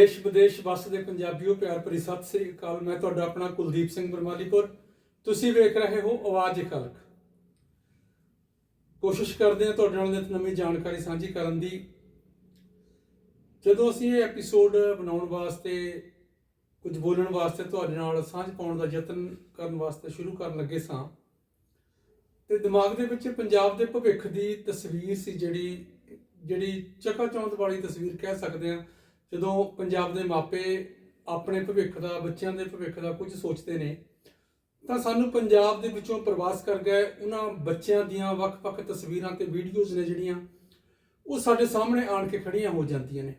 ਦੇਸ਼ ਵਿਦੇਸ਼ ਵਸਦੇ ਪੰਜਾਬੀਓ, ਪਿਆਰ ਭਰੀ ਸਤਿ ਸ੍ਰੀ ਅਕਾਲ। ਮੈਂ ਤੁਹਾਡਾ ਆਪਣਾ ਕੁਲਦੀਪ ਸਿੰਘ ਬਰਮਾਲੀਪੁਰ ਤੁਸੀਂ ਵੇਖ ਰਹੇ ਹੋ ਆਵਾਜ਼ ਖਲਕ। ਕੋਸ਼ਿਸ਼ ਕਰਦੇ ਹਾਂ ਤੁਹਾਡੇ ਨਾਲ ਨਿਤ ਨਵੀਂ ਜਾਣਕਾਰੀ ਸਾਂਝੀ ਕਰਨ ਦੀ। ਜਦੋਂ ਅਸੀਂ ਇਹ ਐਪੀਸੋਡ ਬਣਾਉਣ ਵਾਸਤੇ, ਕੁਝ ਬੋਲਣ ਵਾਸਤੇ ਤੁਹਾਡੇ ਨਾਲ ਸਾਂਝ ਪਾਉਣ ਦਾ ਯਤਨ ਕਰਨ ਵਾਸਤੇ ਸ਼ੁਰੂ ਕਰਨ ਲੱਗੇ ਸਾਂ, ਤੇ ਦਿਮਾਗ ਦੇ ਵਿੱਚ ਪੰਜਾਬ ਦੇ ਭਵਿੱਖ ਦੀ ਤਸਵੀਰ ਸੀ ਜਿਹੜੀ ਜਿਹੜੀ ਚਕਾਚੌਂਧ ਵਾਲੀ ਤਸਵੀਰ ਕਹਿ ਸਕਦੇ ਹਾਂ। ਜਦੋਂ ਪੰਜਾਬ ਦੇ ਮਾਪੇ ਆਪਣੇ ਭਵਿੱਖ ਦਾ, ਬੱਚਿਆਂ ਦੇ ਭਵਿੱਖ ਦਾ ਕੁਝ ਸੋਚਦੇ ਨੇ, ਤਾਂ ਸਾਨੂੰ ਪੰਜਾਬ ਦੇ ਵਿੱਚੋਂ ਪ੍ਰਵਾਸ ਕਰ ਗਏ ਉਹਨਾਂ ਬੱਚਿਆਂ ਦੀਆਂ ਵੱਖ-ਵੱਖ ਤਸਵੀਰਾਂ ਤੇ ਵੀਡੀਓਜ਼ ਨੇ ਜਿਹੜੀਆਂ, ਉਹ ਸਾਡੇ ਸਾਹਮਣੇ ਆਣ ਕੇ ਖੜੀਆਂ ਹੋ ਜਾਂਦੀਆਂ ਨੇ।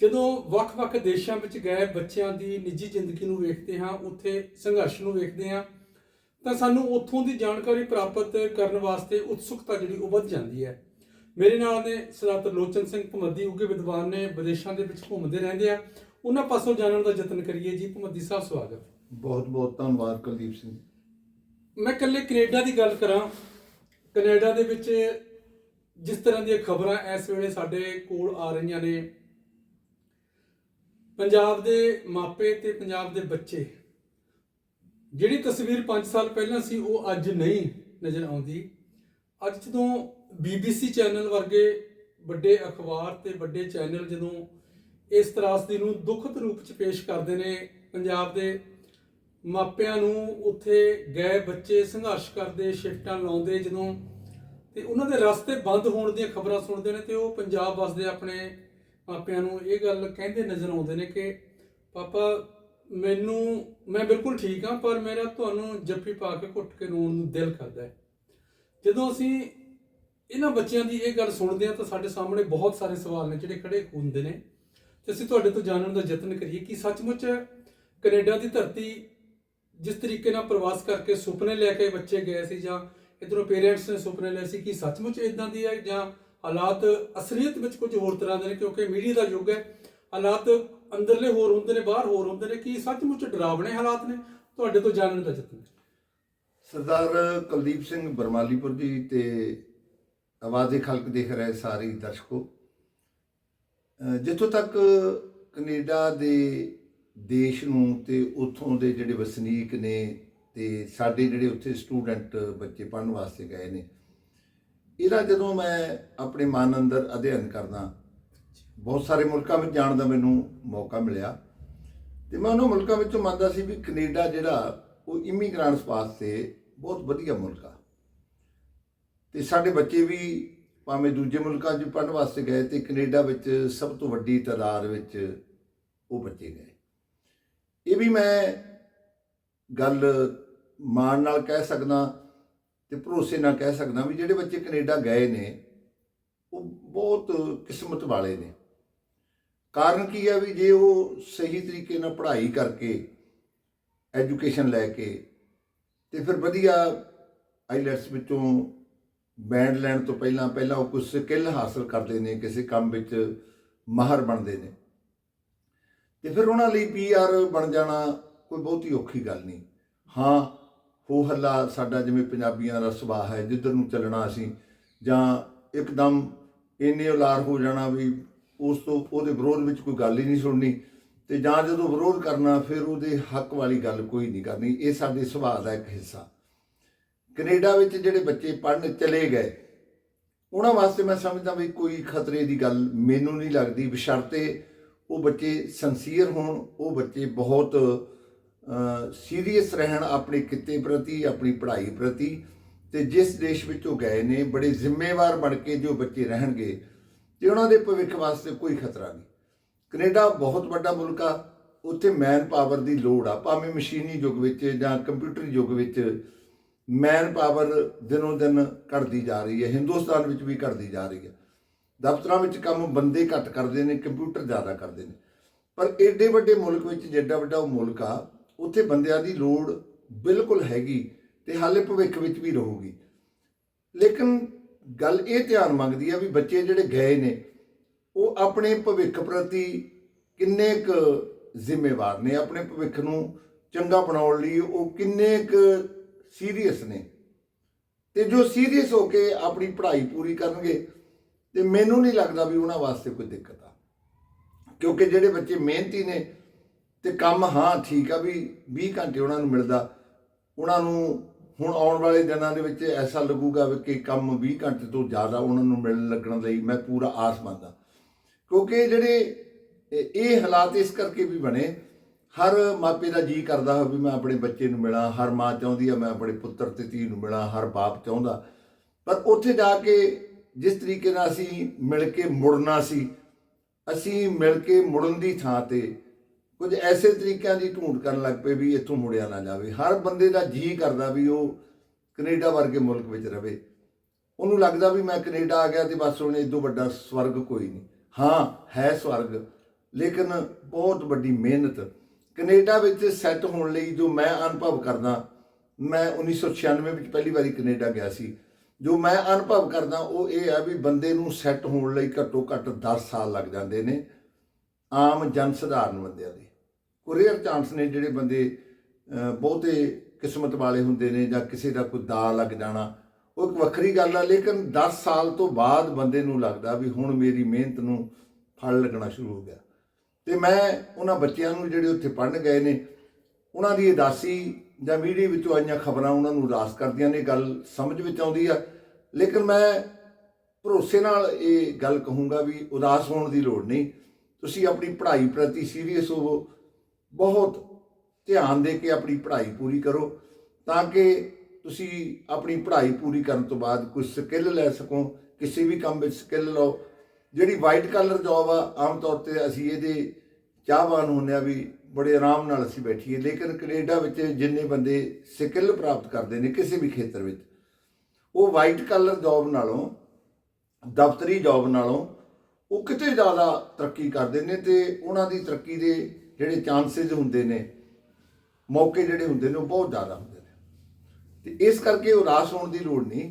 ਜਦੋਂ ਵੱਖ-ਵੱਖ ਦੇਸ਼ਾਂ ਵਿੱਚ ਗਏ ਬੱਚਿਆਂ ਦੀ ਨਿੱਜੀ ਜ਼ਿੰਦਗੀ ਨੂੰ ਵੇਖਦੇ ਹਾਂ, ਉੱਥੇ ਸੰਘਰਸ਼ ਨੂੰ ਵੇਖਦੇ ਹਾਂ, ਤਾਂ ਸਾਨੂੰ ਉੱਥੋਂ ਦੀ ਜਾਣਕਾਰੀ ਪ੍ਰਾਪਤ ਕਰਨ ਵਾਸਤੇ ਉਤਸੁਕਤਾ ਜਿਹੜੀ ਉਹ ਵੱਧ ਜਾਂਦੀ ਹੈ। ਮੇਰੇ ਨਾਲ ਨੇ ਸਰਦਾਰ ਤਰਲੋਚਨ ਸਿੰਘ ਭਮੱਦੀ ਉਗੇ ਵਿਦਵਾਨ ਨੇ ਵਿਦੇਸ਼ਾਂ ਦੇ ਵਿੱਚ ਘੁੰਮਦੇ ਰਹਿੰਦੇ ਆ। ਉਹਨਾਂ ਪਾਸੋਂ ਜਾਣਨ ਦਾ ਯਤਨ ਕਰੀਏ ਜੀ। ਭਮੱਦੀ ਸਾਹਿਬ ਸਵਾਗਤ ਬਹੁਤ ਬਹੁਤ ਧੰਨਵਾਦ ਕੁਲਦੀਪ ਸਿੰਘ। ਮੈਂ ਇਕੱਲੇ ਕੈਨੇਡਾ ਦੀ ਗੱਲ ਕਰਾਂ। ਕੈਨੇਡਾ ਦੇ ਵਿੱਚ ਜਿਸ ਤਰ੍ਹਾਂ ਦੀਆਂ ਖਬਰਾਂ ਇਸ ਵੇਲੇ ਸਾਡੇ ਕੋਲ ਆ ਰਹੀਆਂ ਨੇ ਪੰਜਾਬ ਦੇ ਮਾਪੇ ਤੇ ਪੰਜਾਬ ਦੇ ਬੱਚੇ ਜਿਹੜੀ ਤਸਵੀਰ 5 ਸਾਲ ਪਹਿਲਾਂ ਸੀ ਉਹ ਅੱਜ ਨਹੀਂ ਨਜ਼ਰ ਆਉਂਦੀ। ਅੱਜ ਜਦੋਂ BBC ਚੈਨਲ ਵਰਗੇ ਵੱਡੇ ਅਖਬਾਰ ਤੇ ਵੱਡੇ ਚੈਨਲ ਜਦੋਂ ਇਸ ਤਰਾਸਦੀ ਨੂੰ ਦੁਖਤ ਰੂਪ ਚ ਪੇਸ਼ ਕਰਦੇ ਨੇ, ਪੰਜਾਬ ਦੇ ਮਾਪਿਆਂ ਨੂੰ ਉੱਥੇ ਗਏ ਬੱਚੇ ਸੰਘਰਸ਼ ਕਰਦੇ, ਸ਼ਿਫਟਾਂ ਲਾਉਂਦੇ ਜਦੋਂ ਤੇ ਉਹਨਾਂ ਦੇ ਰਸਤੇ ਬੰਦ ਹੋਣ ਦੀਆਂ ਖਬਰਾਂ ਸੁਣਦੇ ਨੇ ਤੇ ਉਹ ਪੰਜਾਬ ਵਸਦੇ ਆਪਣੇ ਮਾਪਿਆਂ ਨੂੰ। ਇਹ ਗੱਲ ਕਹਿੰਦੇ ਨਜ਼ਰ ਆਉਂਦੇ ਨੇ ਕਿ ਪਾਪਾ, ਮੈਨੂੰ, ਮੈਂ ਬਿਲਕੁਲ ਠੀਕ ਹਾਂ, ਪਰ ਮੇਰਾ ਤੁਹਾਨੂੰ ਜੱਫੀ ਪਾ ਕੇ ਘੁੱਟ ਕੇ ਰੋਣ ਨੂੰ ਦਿਲ ਕਰਦਾ ਹੈ। ਜਦੋਂ ਅਸੀਂ ਇਹਨਾਂ ਬੱਚਿਆਂ ਦੀ ਇਹ ਗੱਲ ਸੁਣਦੇ ਹਾਂ ਤਾਂ ਸਾਡੇ ਸਾਹਮਣੇ ਬਹੁਤ ਸਾਰੇ ਸਵਾਲ ਨੇ ਜਿਹੜੇ ਖੜੇ ਹੁੰਦੇ ਨੇ। ਤੇ ਅਸੀਂ ਤੁਹਾਡੇ ਤੋਂ ਜਾਣਨ ਦਾ ਯਤਨ ਕਰੀਏ ਕਿ ਸੱਚਮੁੱਚ ਕੈਨੇਡਾ ਦੀ ਧਰਤੀ ਜਿਸ ਤਰੀਕੇ ਨਾਲ ਪ੍ਰਵਾਸ ਕਰਕੇ ਸੁਪਨੇ ਲੈ ਕੇ ਬੱਚੇ ਗਏ ਸੀ ਜਾਂ ਇਧਰੋਂ ਪੇਰੈਂਟਸ ਨੇ ਸੁਪਨੇ ਲਏ ਸੀ ਕਿ ਸੱਚਮੁੱਚ ਇਦਾਂ ਦੀ ਹੈ ਜਾਂ ਹਾਲਾਤ ਅਸਲੀਅਤ ਵਿੱਚ ਕੁਝ ਹੋਰ ਤਰ੍ਹਾਂ ਦੇ ਨੇ ਕਿਉਂਕਿ ਮੀਡੀਆ ਦਾ ਯੁੱਗ ਹੈ। ਹਾਲਾਤ ਅੰਦਰਲੇ ਹੋਰ ਹੁੰਦੇ ਨੇ, ਬਾਹਰ ਹੋਰ ਹੁੰਦੇ ਨੇ ਕਿ ਸੱਚਮੁੱਚ ਡਰਾਵਣੇ ਹਾਲਾਤ ਨੇ? ਤੁਹਾਡੇ ਤੋਂ ਜਾਣਨ ਦਾ ਯਤਨ ਸਰਦਾਰ ਕੁਲਦੀਪ ਸਿੰਘ ਬਰਮਾਲੀਪੁਰ ਜੀ ਤੇ ਆਵਾਜ਼ੇ ਖਲਕ ਦੇਖ ਰਹੇ ਸਾਰੇ ਦਰਸ਼ਕੋ। ਜਿੱਥੋਂ ਤੱਕ ਕੈਨੇਡਾ ਦੇ ਦੇਸ਼ ਨੂੰ ਤੇ ਉੱਥੋਂ ਦੇ ਜਿਹੜੇ ਵਸਨੀਕ ਨੇ ਤੇ ਸਾਡੇ ਜਿਹੜੇ ਉੱਥੇ ਸਟੂਡੈਂਟ ਬੱਚੇ ਪੜ੍ਹਨ ਵਾਸਤੇ ਗਏ ਨੇ, ਇਹਦਾ ਜਦੋਂ ਮੈਂ ਆਪਣੇ ਮਨ ਅੰਦਰ ਅਧਿਐਨ ਕਰਦਾ, ਬਹੁਤ ਸਾਰੇ ਮੁਲਕਾਂ ਵਿੱਚ ਜਾਣ ਦਾ ਮੈਨੂੰ ਮੌਕਾ ਮਿਲਿਆ ਤੇ ਮੈਂ ਉਹਨਾਂ ਮੁਲਕਾਂ ਵਿੱਚੋਂ ਮੰਨਦਾ ਸੀ ਵੀ ਕੈਨੇਡਾ ਜਿਹੜਾ ਉਹ ਇਮੀਗ੍ਰੈਂਟਸ ਵਾਸਤੇ ਬਹੁਤ ਵਧੀਆ ਮੁਲਕ ਆ। ਤੇ ਸਾਡੇ ਬੱਚੇ ਵੀ ਭਾਵੇਂ ਦੂਜੇ ਮੁਲਕਾਂ 'ਚ ਪੜ੍ਹਨ ਵਾਸਤੇ ਗਏ ਤੇ ਕੈਨੇਡਾ ਵਿੱਚ ਸਭ ਤੋਂ ਵੱਡੀ ਤਾਦਾਦ ਵਿੱਚ ਉਹ ਬੱਚੇ ਗਏ। ਇਹ ਵੀ ਮੈਂ ਗੱਲ ਮਾਣ ਨਾਲ ਕਹਿ ਸਕਦਾ ਤੇ ਭਰੋਸੇ ਨਾਲ ਕਹਿ ਸਕਦਾ ਵੀ ਜਿਹੜੇ ਬੱਚੇ ਕੈਨੇਡਾ ਗਏ ਨੇ, ਉਹ ਬਹੁਤ ਕਿਸਮਤ ਵਾਲੇ ਨੇ। ਕਾਰਨ ਕੀ ਹੈ ਵੀ ਜੇ ਉਹ ਸਹੀ ਤਰੀਕੇ ਨਾਲ ਪੜ੍ਹਾਈ ਕਰਕੇ, ਐਜੂਕੇਸ਼ਨ ਲੈ ਕੇ ਤੇ ਫਿਰ ਵਧੀਆ ਆਈਲੈਟਸ ਵਿੱਚੋਂ ਬੈਂਡ ਲੈਣ ਤੋਂ ਪਹਿਲਾਂ ਪਹਿਲਾਂ ਉਹ ਕੁਝ ਸਕਿੱਲ ਹਾਸਲ ਕਰਦੇ ਨੇ, ਕਿਸੇ ਕੰਮ ਵਿੱਚ ਮਾਹਰ ਬਣਦੇ ਨੇ। ਤੇ ਫਿਰ ਉਹਨਾਂ ਲਈ ਪੀਆਰ ਬਣ ਜਾਣਾ ਕੋਈ ਬਹੁਤੀ ਔਖੀ ਗੱਲ ਨਹੀਂ। ਹਾਂ, ਹੋ ਹੱਲਾ ਸਾਡਾ ਜਿਵੇਂ ਪੰਜਾਬੀਆਂ ਦਾ ਸੁਭਾਅ ਹੈ, ਜਿੱਧਰ ਨੂੰ ਚੱਲਣਾ ਅਸੀਂ, ਜਾਂ ਇੱਕਦਮ ਇੰਨੇ ਉਲਾਰ ਹੋ ਜਾਣਾ ਵੀ ਉਸ ਤੋਂ, ਉਹਦੇ ਵਿਰੋਧ ਵਿੱਚ ਕੋਈ ਗੱਲ ਹੀ ਨਹੀਂ ਸੁਣਨੀ। ਤੇ ਜਾਂ ਜਦੋਂ ਵਿਰੋਧ ਕਰਨਾ, ਫਿਰ ਉਹਦੇ ਹੱਕ ਵਾਲੀ ਗੱਲ ਕੋਈ ਨਹੀਂ ਕਰਨੀ। ਇਹ ਸਾਡੇ ਸੁਭਾਅ ਦਾ ਇੱਕ ਹਿੱਸਾ। ਕੈਨੇਡਾ ਵਿੱਚ ਜਿਹੜੇ ਬੱਚੇ ਪੜ੍ਹਨ ਚਲੇ ਗਏ, ਉਹਨਾਂ ਵਾਸਤੇ ਮੈਂ ਸਮਝਦਾ ਵੀ ਕੋਈ ਖਤਰੇ ਦੀ ਗੱਲ ਮੈਨੂੰ ਨਹੀਂ ਲੱਗਦੀ, ਬਸ਼ਰਤੇ ਉਹ ਬੱਚੇ ਸੰਸੀਅਰ ਹੋਣ, ਉਹ ਬੱਚੇ ਬਹੁਤ ਸੀਰੀਅਸ ਰਹਿਣ ਆਪਣੇ ਕਿੱਤੇ ਪ੍ਰਤੀ, ਆਪਣੀ ਪੜ੍ਹਾਈ ਪ੍ਰਤੀ ਤੇ ਜਿਸ ਦੇਸ਼ ਵਿੱਚ ਉਹ ਗਏ ਨੇ, ਬੜੇ ਜ਼ਿੰਮੇਵਾਰ ਬਣ ਕੇ ਜੋ ਬੱਚੇ ਰਹਿਣਗੇ, ਤੇ ਉਹਨਾਂ ਦੇ ਭਵਿੱਖ ਵਾਸਤੇ ਕੋਈ ਖਤਰਾ ਨਹੀਂ। ਕੈਨੇਡਾ ਬਹੁਤ ਵੱਡਾ ਮੁਲਕ ਆ, ਉੱਥੇ ਮੈਨ ਪਾਵਰ ਦੀ ਲੋੜ ਆ, ਭਾਵੇਂ ਮਸ਼ੀਨੀ ਯੁੱਗ ਵਿੱਚ ਜਾਂ ਕੰਪਿਊਟਰ ਯੁੱਗ ਵਿੱਚ ਮੈਨ ਪਾਵਰ ਦਿਨੋਂ ਦਿਨ ਘਟਦੀ ਜਾ ਰਹੀ ਹੈ। ਹਿੰਦੁਸਤਾਨ ਵਿੱਚ ਵੀ ਘਟਦੀ ਜਾ ਰਹੀ ਹੈ। ਦਫ਼ਤਰਾਂ ਵਿੱਚ ਕੰਮ ਬੰਦੇ ਘੱਟ ਕਰਦੇ ਨੇ, ਕੰਪਿਊਟਰ ਜ਼ਿਆਦਾ ਕਰਦੇ ਨੇ। ਪਰ ਏਡੇ ਵੱਡੇ ਮੁਲਕ ਵਿੱਚ, ਜਿੱਡਾ ਵੱਡਾ ਉਹ ਮੁਲਕ ਆ, ਉੱਥੇ ਬੰਦਿਆਂ ਦੀ ਲੋੜ ਬਿਲਕੁਲ ਹੈਗੀ ਤੇ ਹਾਲੇ ਭਵਿੱਖ ਵਿੱਚ ਵੀ ਰਹੂਗੀ। ਲੇਕਿਨ ਗੱਲ ਇਹ ਧਿਆਨ ਮੰਗਦੀ ਆ ਵੀ ਬੱਚੇ ਜਿਹੜੇ ਗਏ ਨੇ, ਉਹ ਆਪਣੇ ਭਵਿੱਖ ਪ੍ਰਤੀ ਕਿੰਨੇ ਕੁ ਜ਼ਿੰਮੇਵਾਰ ਨੇ? ਆਪਣੇ ਭਵਿੱਖ ਨੂੰ ਚੰਗਾ ਬਣਾਉਣ ਲਈ ਉਹ ਕਿੰਨੇ ਕੁ ਸੀਰੀਅਸ ਨੇ। ਤੇ ਜੋ ਸੀਰੀਅਸ ਹੋ ਕੇ ਆਪਣੀ ਪੜ੍ਹਾਈ ਪੂਰੀ ਕਰਨਗੇ, ਤੇ ਮੈਨੂੰ ਨਹੀਂ ਲੱਗਦਾ ਵੀ ਉਹਨਾਂ ਵਾਸਤੇ ਕੋਈ ਦਿੱਕਤ ਆ। ਕਿਉਂਕਿ ਜਿਹੜੇ ਬੱਚੇ ਮਿਹਨਤੀ ਨੇ ਤੇ ਕੰਮ ਹਾਂ ਠੀਕ ਆ ਵੀ 20 ਘੰਟੇ ਉਹਨਾਂ ਨੂੰ ਮਿਲਦਾ, ਉਹਨਾਂ ਨੂੰ ਹੁਣ ਆਉਣ ਵਾਲੇ ਦਿਨਾਂ ਦੇ ਵਿੱਚ ਐਸਾ ਲੱਗੂਗਾ ਵੀ ਕਿ ਕੰਮ 20 ਘੰਟੇ ਤੋਂ ਜ਼ਿਆਦਾ ਉਹਨਾਂ ਨੂੰ ਮਿਲਣ ਲੱਗਣ ਲਈ ਮੈਂ ਪੂਰਾ ਆਸ ਮੰਨਦਾ। ਕਿਉਂਕਿ ਜਿਹੜੇ ਇਹ ਹਾਲਾਤ ਇਸ ਕਰਕੇ ਵੀ ਬਣੇ ਹਰ ਮਾਪੇ ਦਾ ਜੀ ਕਰਦਾ ਹੋ ਵੀ ਮੈਂ ਆਪਣੇ ਬੱਚੇ ਨੂੰ ਮਿਲਾਂ, ਹਰ ਮਾਂ ਚਾਹੁੰਦੀ ਆ ਮੈਂ ਆਪਣੇ ਪੁੱਤਰ ਤੇ ਧੀ ਨੂੰ ਮਿਲਾਂ, ਹਰ ਬਾਪ ਚਾਹੁੰਦਾ। ਪਰ ਉੱਥੇ ਜਾ ਕੇ ਜਿਸ ਤਰੀਕੇ ਨਾਲ ਅਸੀਂ ਮਿਲ ਕੇ ਮੁੜਨਾ ਸੀ, ਅਸੀਂ ਮਿਲ ਕੇ ਮੁੜਨ ਦੀ ਥਾਂ ਤੇ ਕੁਝ ਐਸੇ ਤਰੀਕਿਆਂ ਦੀ ਢੂੰਡ ਕਰਨ ਲੱਗ ਪਏ ਵੀ ਇੱਥੋਂ ਮੁੜਿਆ ਨਾ ਜਾਵੇ। ਹਰ ਬੰਦੇ ਦਾ ਜੀ ਕਰਦਾ ਵੀ ਉਹ ਕੈਨੇਡਾ ਵਰਗੇ ਮੁਲਕ ਵਿੱਚ ਰਵੇ। ਉਹਨੂੰ ਲੱਗਦਾ ਵੀ ਮੈਂ ਕੈਨੇਡਾ ਆ ਗਿਆ ਤੇ ਬਸ ਹੁਣ ਇਦੋਂ ਵੱਡਾ ਸਵਰਗ ਕੋਈ ਨਹੀਂ। ਹਾਂ, ਹੈ ਸਵਰਗ, ਲੇਕਿਨ ਬਹੁਤ ਵੱਡੀ ਮਿਹਨਤ। ਕੈਨੇਡਾ ਵਿੱਚ ਸੈੱਟ ਹੋਣ ਲਈ ਜੋ ਮੈਂ ਅਨੁਭਵ ਕਰਦਾ, ਮੈਂ 1996 ਵਿੱਚ ਪਹਿਲੀ ਵਾਰੀ ਕੈਨੇਡਾ ਗਿਆ ਸੀ। ਜੋ ਮੈਂ ਅਨੁਭਵ ਕਰਦਾ, ਉਹ ਇਹ ਆ ਵੀ ਬੰਦੇ ਨੂੰ ਸੈੱਟ ਹੋਣ ਲਈ ਘੱਟੋ ਘੱਟ 10 ਸਾਲ ਲੱਗ ਜਾਂਦੇ ਨੇ, ਆਮ ਜਨ ਸਧਾਰਨ ਬੰਦਿਆਂ ਦੇ। ਕੁਰੀਅਰ ਚਾਂਸ ਨੇ ਜਿਹੜੇ ਬੰਦੇ ਬਹੁਤੇ ਕਿਸਮਤ ਵਾਲੇ ਹੁੰਦੇ ਨੇ ਜਾਂ ਕਿਸੇ ਦਾ ਕੋਈ ਦਾ ਲੱਗ ਜਾਣਾ, ਉਹ ਇੱਕ ਵੱਖਰੀ ਗੱਲ ਆ, ਲੇਕਿਨ 10 ਸਾਲ ਤੋਂ ਬਾਅਦ ਬੰਦੇ ਨੂੰ ਲੱਗਦਾ ਵੀ ਹੁਣ ਮੇਰੀ ਮਿਹਨਤ ਨੂੰ ਫਲ ਲੱਗਣਾ ਸ਼ੁਰੂ ਹੋ ਗਿਆ। ਤੇ ਮੈਂ ਉਹਨਾਂ ਬੱਚਿਆਂ ਨੂੰ ਜਿਹੜੇ ਉੱਥੇ ਪੜਨ ਗਏ ਨੇ, ਉਹਨਾਂ ਦੀ ਉਦਾਸੀ ਜਾਂ ਮੀਡੀਆ ਵਿੱਚੋਂ ਆਈਆਂ ਖਬਰਾਂ ਉਹਨਾਂ ਨੂੰ ਉਦਾਸ ਕਰਦੀਆਂ ਨੇ, ਗੱਲ ਸਮਝ ਵਿੱਚ ਆਉਂਦੀ ਆ। ਲੇਕਿਨ ਮੈਂ ਭਰੋਸੇ ਨਾਲ ਇਹ ਗੱਲ ਕਹੂੰਗਾ ਵੀ ਉਦਾਸ ਹੋਣ ਦੀ ਲੋੜ ਨਹੀਂ। ਤੁਸੀਂ ਆਪਣੀ ਪੜ੍ਹਾਈ ਪ੍ਰਤੀ ਸੀਰੀਅਸ ਹੋਵੋ, ਬਹੁਤ ਧਿਆਨ ਦੇ ਕੇ ਆਪਣੀ ਪੜ੍ਹਾਈ ਪੂਰੀ ਕਰੋ, ਤਾਂ ਕਿ ਤੁਸੀਂ ਆਪਣੀ ਪੜ੍ਹਾਈ ਪੂਰੀ ਕਰਨ ਤੋਂ ਬਾਅਦ ਕੁਝ ਸਕਿੱਲ ਲੈ ਸਕੋ, ਕਿਸੇ ਵੀ ਕੰਮ ਵਿੱਚ ਸਕਿੱਲ ਲਓ ਜਿਹੜੀ ਵਾਈਟ ਕਲਰ ਜੌਬ ਆ, ਆਮ ਤੌਰ ਤੇ ਅਸੀਂ ਇਹਦੇ ਚਾਹਵਾਨ ਹੁੰਦੇ ਆ ਵੀ ਬੜੇ ਆਰਾਮ ਨਾਲ ਅਸੀਂ ਬੈਠੀਏ। ਲੇਕਿਨ ਕੈਨੇਡਾ ਵਿੱਚ ਜਿੰਨੇ ਬੰਦੇ ਸਕਿੱਲ ਪ੍ਰਾਪਤ ਕਰਦੇ ਨੇ ਕਿਸੇ ਵੀ ਖੇਤਰ ਵਿੱਚ, ਉਹ ਵਾਈਟ ਕਲਰ ਜੌਬ ਨਾਲੋਂ, ਦਫ਼ਤਰੀ ਜੌਬ ਨਾਲੋਂ ਉਹ ਕਿਤੇ ਜ਼ਿਆਦਾ ਤਰੱਕੀ ਕਰਦੇ ਨੇ ਤੇ ਉਹਨਾਂ ਦੀ ਤਰੱਕੀ ਦੇ ਜਿਹੜੇ ਚਾਂਸਸ ਹੁੰਦੇ ਨੇ, ਮੌਕੇ ਜਿਹੜੇ ਹੁੰਦੇ ਨੇ ਉਹ ਬਹੁਤ ਜ਼ਿਆਦਾ ਹੁੰਦੇ ਨੇ। ਤੇ ਇਸ ਕਰਕੇ ਉਹ ਰਾਸ ਹੋਣ ਦੀ ਲੋੜ ਨਹੀਂ।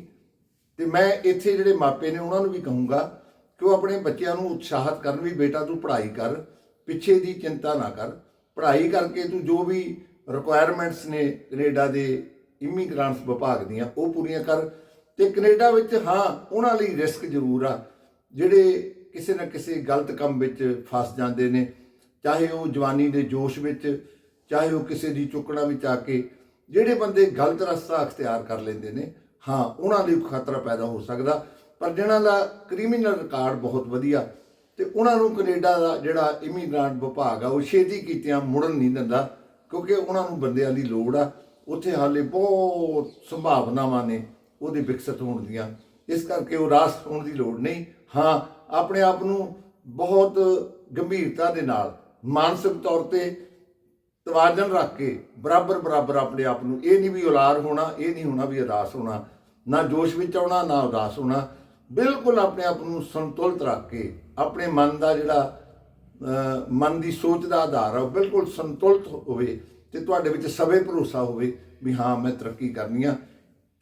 ਤੇ ਮੈਂ ਇੱਥੇ ਜਿਹੜੇ ਮਾਪੇ ਨੇ ਉਹਨਾਂ ਨੂੰ ਵੀ ਕਹੂੰਗਾ ਕਿ ਉਹ ਆਪਣੇ ਬੱਚਿਆਂ ਨੂੰ ਉਤਸ਼ਾਹਿਤ ਕਰਨ ਵੀ ਬੇਟਾ ਤੂੰ ਪੜ੍ਹਾਈ ਕਰ, ਪਿੱਛੇ ਦੀ ਚਿੰਤਾ ਨਾ ਕਰ। ਪੜ੍ਹਾਈ ਕਰਕੇ ਤੂੰ ਜੋ ਵੀ ਰਿਕੁਆਇਰਮੈਂਟਸ ਨੇ ਕੈਨੇਡਾ ਦੇ ਇਮੀਗ੍ਰੈਂਟਸ ਵਿਭਾਗ ਦੀਆਂ, ਉਹ ਪੂਰੀਆਂ ਕਰ। ਤੇ ਕੈਨੇਡਾ ਵਿੱਚ ਹਾਂ, ਉਹਨਾਂ ਲਈ ਰਿਸਕ ਜ਼ਰੂਰ ਆ, ਜਿਹੜੇ ਕਿਸੇ ਨਾ ਕਿਸੇ ਗਲਤ ਕੰਮ ਵਿੱਚ ਫਸ ਜਾਂਦੇ ਨੇ। ਚਾਹੇ ਉਹ ਜਵਾਨੀ ਦੇ ਜੋਸ਼ ਵਿੱਚ, ਚਾਹੇ ਉਹ ਕਿਸੇ ਦੀ ਚੁੱਕਣਾ ਵਿੱਚ ਆ ਕੇ, ਜਿਹੜੇ ਬੰਦੇ ਗਲਤ ਰਸਤਾ ਅਖਤਿਆਰ ਕਰ ਲੈਂਦੇ ਨੇ, ਹਾਂ, ਉਹਨਾਂ ਲਈ ਖਤਰਾ ਪੈਦਾ ਹੋ ਸਕਦਾ। ਪਰ ਜਿਹਨਾਂ ਦਾ ਕ੍ਰਿਮੀਨਲ ਰਿਕਾਰਡ ਬਹੁਤ ਵਧੀਆ ਤੇ ਉਹਨਾਂ ਨੂੰ ਕੈਨੇਡਾ ਦਾ ਜਿਹੜਾ ਇਮੀਗ੍ਰੈਂਟ ਵਿਭਾਗ ਆ, ਉਹ ਛੇਤੀ ਕੀਤਿਆਂ ਮੁੜਨ ਨਹੀਂ ਦਿੰਦਾ, ਕਿਉਂਕਿ ਉਹਨਾਂ ਨੂੰ ਬੰਦਿਆਂ ਦੀ ਲੋੜ ਆ। ਉੱਥੇ ਹਾਲੇ ਬਹੁਤ ਸੰਭਾਵਨਾਵਾਂ ਨੇ, ਉਹਦੇ ਵਿਕਸਿਤ ਹੋਣ ਦੀਆਂ। ਇਸ ਕਰਕੇ ਉਹ ਰਾਸ ਹੋਣ ਦੀ ਲੋੜ ਨਹੀਂ। ਹਾਂ, ਆਪਣੇ ਆਪ ਨੂੰ ਬਹੁਤ ਗੰਭੀਰਤਾ ਦੇ ਨਾਲ, ਮਾਨਸਿਕ ਤੌਰ ਤੇ ਤਵਾਜ਼ਨ ਰੱਖ ਕੇ ਬਰਾਬਰ ਬਰਾਬਰ ਆਪਣੇ ਆਪ ਨੂੰ, ਇਹ ਨਹੀਂ ਵੀ ਉਲਾਰ ਹੋਣਾ, ਇਹ ਨਹੀਂ ਹੋਣਾ ਵੀ ਉਦਾਸ ਹੋਣਾ। ਨਾ ਜੋਸ਼ ਵਿੱਚ ਆਉਣਾ, ਨਾ ਉਦਾਸ ਹੋਣਾ। ਬਿਲਕੁਲ ਆਪਣੇ ਆਪ ਨੂੰ ਸੰਤੁਲਿਤ ਰੱਖ ਕੇ, ਆਪਣੇ ਮਨ ਦਾ ਜਿਹੜਾ ਮਨ ਦੀ ਸੋਚ ਦਾ ਆਧਾਰ ਹੈ ਉਹ ਬਿਲਕੁਲ ਸੰਤੁਲਿਤ ਹੋਵੇ ਤੇ ਤੁਹਾਡੇ ਵਿੱਚ ਸਵੇ ਭਰੋਸਾ ਹੋਵੇ ਵੀ ਹਾਂ, ਮੈਂ ਤਰੱਕੀ ਕਰਨੀ ਆ।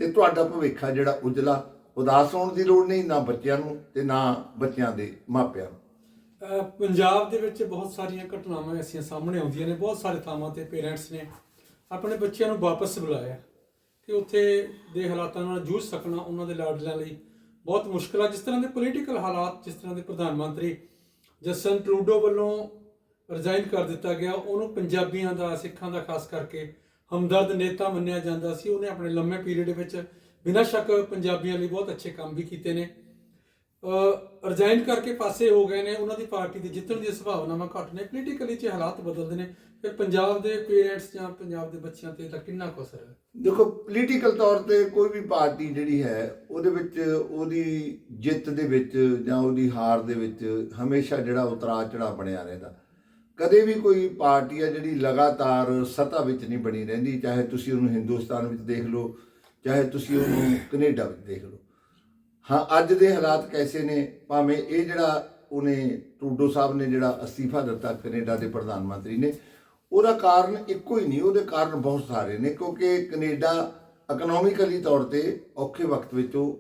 ਤੇ ਤੁਹਾਡਾ ਭਵਿੱਖ ਆ ਜਿਹੜਾ ਉਜਲਾ, ਉਦਾਸ ਹੋਣ ਦੀ ਲੋੜ ਨਹੀਂ, ਨਾ ਬੱਚਿਆਂ ਨੂੰ ਤੇ ਨਾ ਬੱਚਿਆਂ ਦੇ ਮਾਪਿਆਂ ਨੂੰ। ਪੰਜਾਬ ਦੇ ਵਿੱਚ ਬਹੁਤ ਸਾਰੀਆਂ ਘਟਨਾਵਾਂ ਐਸੀਆਂ ਸਾਹਮਣੇ ਆਉਂਦੀਆਂ ਨੇ, ਬਹੁਤ ਸਾਰੇ ਥਾਵਾਂ ਤੇ ਪੇਰੈਂਟਸ ਨੇ ਆਪਣੇ ਬੱਚਿਆਂ ਨੂੰ ਵਾਪਸ ਬੁਲਾਇਆ। ਕਿ ਉੱਥੇ ਦੇ ਹਾਲਾਤਾਂ ਨਾਲ ਜੂਝ ਸਕਣਾ, ਉਹਨਾਂ ਦੇ ਲਾਡਲਿਆਂ ਲਈ ਬਹੁਤ ਮੁਸ਼ਕਲ ਆ ਜਿਸ ਤਰ੍ਹਾਂ ਦੇ ਪੋਲੀਟੀਕਲ ਹਾਲਾਤ, ਜਿਸ ਤਰ੍ਹਾਂ ਦੇ ਪ੍ਰਧਾਨ ਮੰਤਰੀ ਜਸਨ ਟਰੂਡੋ ਵੱਲੋਂ ਰਿਜ਼ਾਈਨ ਕਰ ਦਿੱਤਾ ਗਿਆ, ਉਹਨੂੰ ਪੰਜਾਬੀਆਂ ਦਾ, ਸਿੱਖਾਂ ਦਾ ਖਾਸ ਕਰਕੇ ਹਮਦਰਦ ਨੇਤਾ ਮੰਨਿਆ ਜਾਂਦਾ ਸੀ। ਉਹਨੇ ਆਪਣੇ ਲੰਮੇ ਪੀਰੀਅਡ ਵਿੱਚ ਬਿਨਾਂ ਸ਼ੱਕ ਪੰਜਾਬੀਆਂ ਲਈ ਬਹੁਤ ਅੱਛੇ ਕੰਮ ਵੀ ਕੀਤੇ ਨੇ। ਰਿਜ਼ਾਈਨ ਕਰਕੇ ਪਾਸੇ ਹੋ ਗਏ ਨੇ, ਉਹਨਾਂ ਦੀ ਪਾਰਟੀ ਦੇ ਜਿੱਤਣ ਦੀਆਂ ਸੰਭਾਵਨਾਵਾਂ ਘੱਟ ਨੇ। ਪੋਲੀਟੀਕਲੀ ਚ ਹਾਲਾਤ ਬਦਲਦੇ ਨੇ, ਫਿਰ ਪੰਜਾਬ ਦੇ ਪੇਰੈਂਟਸ ਜਾਂ ਪੰਜਾਬ ਦੇ ਬੱਚਿਆਂ ਤੇ ਤਾਂ ਕਿੰਨਾ ਕੁ ਅਸਰ ਹੈ? ਦੇਖੋ ਪੋਲੀਟੀਕਲ ਤੌਰ ਤੇ ਕੋਈ ਵੀ ਪਾਰਟੀ ਜਿਹੜੀ ਹੈ, ਉਹਦੇ ਵਿੱਚ ਉਹਦੀ ਜਿੱਤ ਦੇ ਵਿੱਚ ਜਾਂ ਉਹਦੀ ਹਾਰ ਦੇ ਵਿੱਚ ਹਮੇਸ਼ਾ ਜਿਹੜਾ ਉਤਰਾਅ ਚੜਾ ਬਣਿਆ ਰਹਿੰਦਾ। ਕਦੇ ਵੀ ਕੋਈ ਪਾਰਟੀ ਆ ਜਿਹੜੀ ਲਗਾਤਾਰ ਸੱਤਾ ਵਿੱਚ ਨਹੀਂ ਬਣੀ ਰਹਿੰਦੀ, ਚਾਹੇ ਤੁਸੀਂ ਉਹਨੂੰ ਹਿੰਦੁਸਤਾਨ ਵਿੱਚ ਦੇਖ ਲਓ, ਚਾਹੇ ਤੁਸੀਂ ਉਹਨੂੰ ਕੈਨੇਡਾ ਵਿੱਚ ਦੇਖ ਲਓ। ਹਾਂ, ਅੱਜ ਦੇ ਹਾਲਾਤ ਕੈਸੇ ਨੇ? ਭਾਵੇਂ ਇਹ ਜਿਹੜਾ ਉਹਨੇ ਟੂਡੋ ਸਾਹਿਬ ਨੇ ਜਿਹੜਾ ਅਸਤੀਫਾ ਦਿੱਤਾ ਕੈਨੇਡਾ ਦੇ ਪ੍ਰਧਾਨ ਮੰਤਰੀ ਨੇ, ਉਹਦਾ ਕਾਰਨ ਇੱਕੋ ਹੀ ਨਹੀਂ, ਉਹਦੇ ਕਾਰਨ ਬਹੁਤ ਸਾਰੇ ਨੇ, ਕਿਉਂਕਿ ਕੈਨੇਡਾ ਇਕਨੋਮਿਕਲੀ ਤੌਰ ਤੇ ਔਖੇ ਵਕਤ ਵਿੱਚੋਂ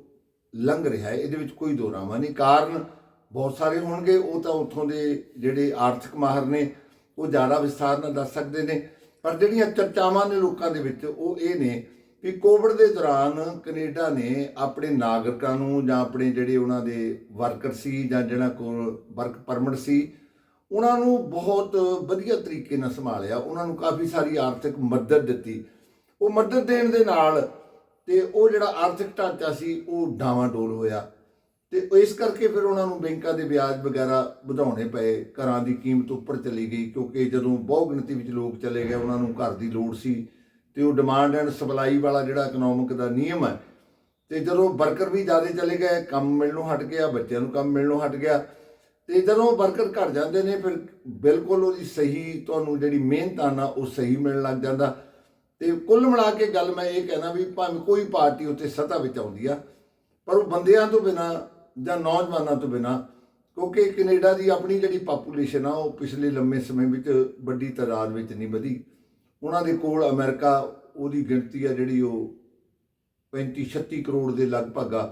ਲੰਘ ਰਿਹਾ ਹੈ, ਇਹਦੇ ਵਿੱਚ ਕੋਈ ਦੋ ਰਾਮਾ ਨਹੀਂ। ਕਾਰਨ ਬਹੁਤ ਸਾਰੇ ਹੋਣਗੇ, ਉਹ ਤਾਂ ਉੱਥੋਂ ਦੇ ਜਿਹੜੇ ਆਰਥਿਕ ਮਾਹਰ ਨੇ, ਉਹ ਜ਼ਿਆਦਾ ਵਿਸਥਾਰ ਨਾਲ ਦੱਸ ਸਕਦੇ ਨੇ, ਪਰ ਜਿਹੜੀਆਂ ਚਰਚਾਵਾਂ ਨੇ ਲੋਕਾਂ ਦੇ ਵਿੱਚ, ਉਹ ਇਹ ਨੇ ਵੀ ਕੋਵਿਡ ਦੇ ਦੌਰਾਨ ਕੈਨੇਡਾ ਨੇ ਆਪਣੇ ਨਾਗਰਿਕਾਂ ਨੂੰ ਜਾਂ ਆਪਣੇ ਜਿਹੜੇ ਉਹਨਾਂ ਦੇ ਵਰਕਰ ਸੀ ਜਾਂ ਜਿਹਨਾਂ ਕੋਲ ਵਰਕ ਪਰਮਿਟ ਸੀ, ਉਹਨਾਂ ਨੂੰ ਬਹੁਤ ਵਧੀਆ ਤਰੀਕੇ ਨਾਲ ਸੰਭਾਲਿਆ। ਉਹਨਾਂ ਨੂੰ ਕਾਫੀ ਸਾਰੀ ਆਰਥਿਕ ਮਦਦ ਦਿੱਤੀ। ਉਹ ਮਦਦ ਦੇਣ ਦੇ ਨਾਲ ਤੇ ਉਹ ਜਿਹੜਾ ਆਰਥਿਕ ਢਾਂਚਾ ਸੀ, ਉਹ ਡਾਵਾਂਡੋਲ ਹੋਇਆ। ਤੇ ਇਸ ਕਰਕੇ ਫਿਰ ਉਹਨਾਂ ਨੂੰ ਬੈਂਕਾਂ ਦੇ ਵਿਆਜ ਵਗੈਰਾ ਵਧਾਉਣੇ ਪਏ। ਘਰਾਂ ਦੀ ਕੀਮਤ ਉੱਪਰ ਚਲੀ ਗਈ ਕਿਉਂਕਿ ਜਦੋਂ ਬਹੁ ਗਿਣਤੀ ਵਿੱਚ ਲੋਕ ਚਲੇ ਗਏ, ਉਹਨਾਂ ਨੂੰ ਘਰ ਦੀ ਲੋੜ ਸੀ। ਤੇ ਉਹ ਡਿਮਾਂਡ ਐਂਡ ਸਪਲਾਈ ਵਾਲਾ ਜਿਹੜਾ ਇਕਨੋਮਿਕ ਦਾ ਨਿਯਮ ਹੈ, ਤੇ ਜਦੋਂ ਵਰਕਰ ਵੀ ਜ਼ਿਆਦਾ ਚਲੇ ਗਏ, ਕੰਮ ਮਿਲਣੋਂ ਹਟ ਗਿਆ, ਬੱਚਿਆਂ ਨੂੰ ਕੰਮ ਮਿਲਣੋਂ ਹਟ ਗਿਆ, ਤੇ ਜਦੋਂ ਵਰਕਰ ਘਟ ਜਾਂਦੇ ਨੇ, ਫਿਰ ਬਿਲਕੁਲ ਉਹਦੀ ਸਹੀ ਤੁਹਾਨੂੰ ਜਿਹੜੀ ਮਿਹਨਤ ਆ ਉਹ ਸਹੀ ਮਿਲਣ ਲੱਗ ਜਾਂਦਾ। ਤੇ ਕੁੱਲ ਮਿਲਾ ਕੇ ਗੱਲ ਮੈਂ ਇਹ ਕਹਿਣਾ ਵੀ ਭਾਵੇਂ ਕੋਈ ਪਾਰਟੀ ਉੱਤੇ ਸੱਤਾ ਵਿੱਚ ਆਉਂਦੀ ਆ, ਪਰ ਉਹ ਬੰਦਿਆਂ ਤੋਂ ਬਿਨਾ ਜਾਂ ਨੌਜਵਾਨਾਂ ਤੋਂ ਬਿਨਾ, ਕਿਉਂਕਿ ਕੈਨੇਡਾ ਦੀ ਆਪਣੀ ਜਿਹੜੀ ਪਾਪੂਲੇਸ਼ਨ ਆ, ਉਹ ਪਿਛਲੇ ਲੰਮੇ ਸਮੇਂ ਵਿੱਚ ਵੱਡੀ ਤਾਦਾਦ ਵਿੱਚ ਨਹੀਂ ਵਧੀ। ਉਹਨਾਂ ਦੇ ਕੋਲ ਅਮਰੀਕਾ ਉਹਦੀ ਗਿਣਤੀ ਆ ਜਿਹੜੀ ਉਹ 35 36 ਕਰੋੜ ਦੇ ਲਗਭਗ ਆ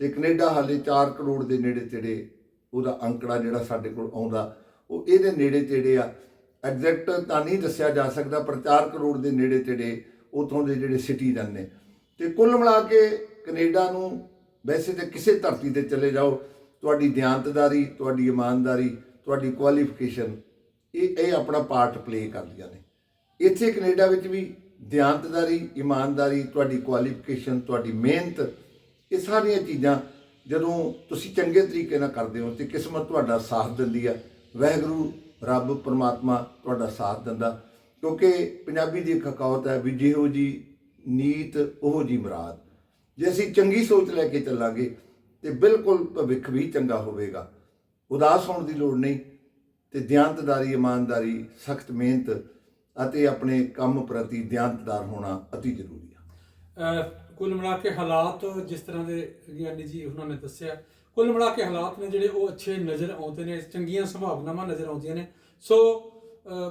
ਤੇ ਕੈਨੇਡਾ ਹਾਲੇ 4 ਕਰੋੜ ਦੇ ਨੇੜੇ ਤੇੜੇ ਉਹਦਾ ਅੰਕੜਾ ਜਿਹੜਾ ਸਾਡੇ ਕੋਲ ਆਉਂਦਾ, ਉਹ ਇਹਦੇ ਨੇੜੇ ਤੇੜੇ ਆ। ਐਗਜ਼ੈਕਟ ਤਾਂ ਨਹੀਂ ਦੱਸਿਆ ਜਾ ਸਕਦਾ, ਪਰ 4 ਕਰੋੜ ਦੇ ਨੇੜੇ ਤੇੜੇ ਉਥੋਂ ਦੇ ਜਿਹੜੇ ਸਿਟੀਜ਼ਨ ਨੇ। ਤੇ ਕੁੱਲ ਮਿਲਾ ਕੇ ਕੈਨੇਡਾ ਨੂੰ ਵੈਸੇ ਤੇ ਕਿਸੇ ਧਰਤੀ ਤੇ ਚਲੇ ਜਾਓ, ਤੁਹਾਡੀ ਦਿਆਨਤਦਾਰੀ ਤੁਹਾਡੀ ਇਮਾਨਦਾਰੀ, ਤੁਹਾਡੀ ਕੁਆਲੀਫਿਕੇਸ਼ਨ, ਇਹ ਇਹ ਆਪਣਾ ਪਾਰਟ ਪਲੇ ਕਰਦੀਆਂ ਨੇ। ਇੱਥੇ ਕੈਨੇਡਾ ਵਿੱਚ ਵੀ ਦਿਆਨਤਦਾਰੀ ਇਮਾਨਦਾਰੀ, ਤੁਹਾਡੀ ਕੁਆਲੀਫਿਕੇਸ਼ਨ ਤੁਹਾਡੀ ਮਿਹਨਤ, ਇਹ ਸਾਰੀਆਂ ਚੀਜ਼ਾਂ ਜਦੋਂ ਤੁਸੀਂ ਚੰਗੇ ਤਰੀਕੇ ਨਾਲ ਕਰਦੇ ਹੋ ਤੇ ਕਿਸਮਤ ਤੁਹਾਡਾ ਸਾਥ ਦਿੰਦੀ ਆ। ਵਾਹਿਗੁਰੂ, ਰੱਬ, ਪਰਮਾਤਮਾ ਤੁਹਾਡਾ ਸਾਥ ਦਿੰਦਾ। ਕਿਉਂਕਿ ਪੰਜਾਬੀ ਦੀ ਇੱਕ ਕਹਾਵਤ ਹੈ ਵੀ ਜਿਹੋ ਜੀ ਨੀਤ, ਉਹੋ ਜੀ ਮੁਰਾਦ। ਜੇ ਅਸੀਂ ਚੰਗੀ ਸੋਚ ਲੈ ਕੇ ਚੱਲਾਂਗੇ ਤੇ ਬਿਲਕੁਲ ਭਵਿੱਖ ਵੀ ਚੰਗਾ ਹੋਵੇਗਾ। ਉਦਾਸ ਹੋਣ ਦੀ ਲੋੜ ਨਹੀਂ ਤੇ ਦਿਆਨਤਦਾਰੀ ਇਮਾਨਦਾਰੀ, ਸਖਤ ਮਿਹਨਤ ਅਤੇ ਆਪਣੇ ਕੰਮ ਪ੍ਰਤੀ ਦਿਆਨਤਦਾਰ ਹੋਣਾ ਅਤੀ ਜ਼ਰੂਰੀ ਆ। ਕੁੱਲ ਮਿਲਾ ਕੇ ਹਾਲਾਤ ਜਿਸ ਤਰ੍ਹਾਂ ਦੇ ਗਿਆਨੀ ਜੀ ਉਹਨਾਂ ਨੇ ਦੱਸਿਆ। ਕੁੱਲ ਮਿਲਾ ਕੇ ਹਾਲਾਤ ਨੇ ਜਿਹੜੇ ਉਹ ਅੱਛੇ ਨਜ਼ਰ ਆਉਂਦੇ ਨੇ, ਚੰਗੀਆਂ ਸੰਭਾਵਨਾਵਾਂ ਨਜ਼ਰ ਆਉਂਦੀਆਂ ਨੇ। ਸੋ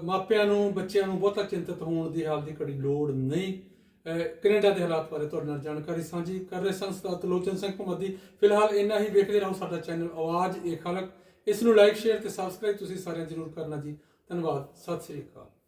ਮਾਪਿਆਂ ਨੂੰ, ਬੱਚਿਆਂ ਨੂੰ ਬਹੁਤਾ ਚਿੰਤਤ ਹੋਣ ਦੀ ਹਾਲ ਦੀ ਘੜੀ ਲੋੜ ਨਹੀਂ। ਅਹ ਕੈਨੇਡਾ ਦੇ ਹਾਲਾਤ ਬਾਰੇ ਤੁਹਾਡੇ ਨਾਲ ਜਾਣਕਾਰੀ ਸਾਂਝੀ ਕਰ ਰਹੇ ਸੰਸਥਾ ਉਸਤਾਦ ਲੋਚਨ ਸਿੰਘ ਭਮਦੀ ਫਿਲਹਾਲ ਇੰਨਾ ਹੀ ਵੇਖਦੇ ਰਹੋ ਸਾਡਾ ਚੈਨਲ ਆਵਾਜ਼ ਇਹ ਖਲਕ ਇਸ ਨੂੰ ਲਾਈਕ, ਸ਼ੇਅਰ ਤੇ ਸਬਸਕ੍ਰਾਈਬ ਤੁਸੀਂ ਸਾਰਿਆਂ ਜਰੂਰ ਕਰਨਾ ਜੀ। ਧੰਨਵਾਦ, ਸਤਿ ਸ੍ਰੀ ਅਕਾਲ।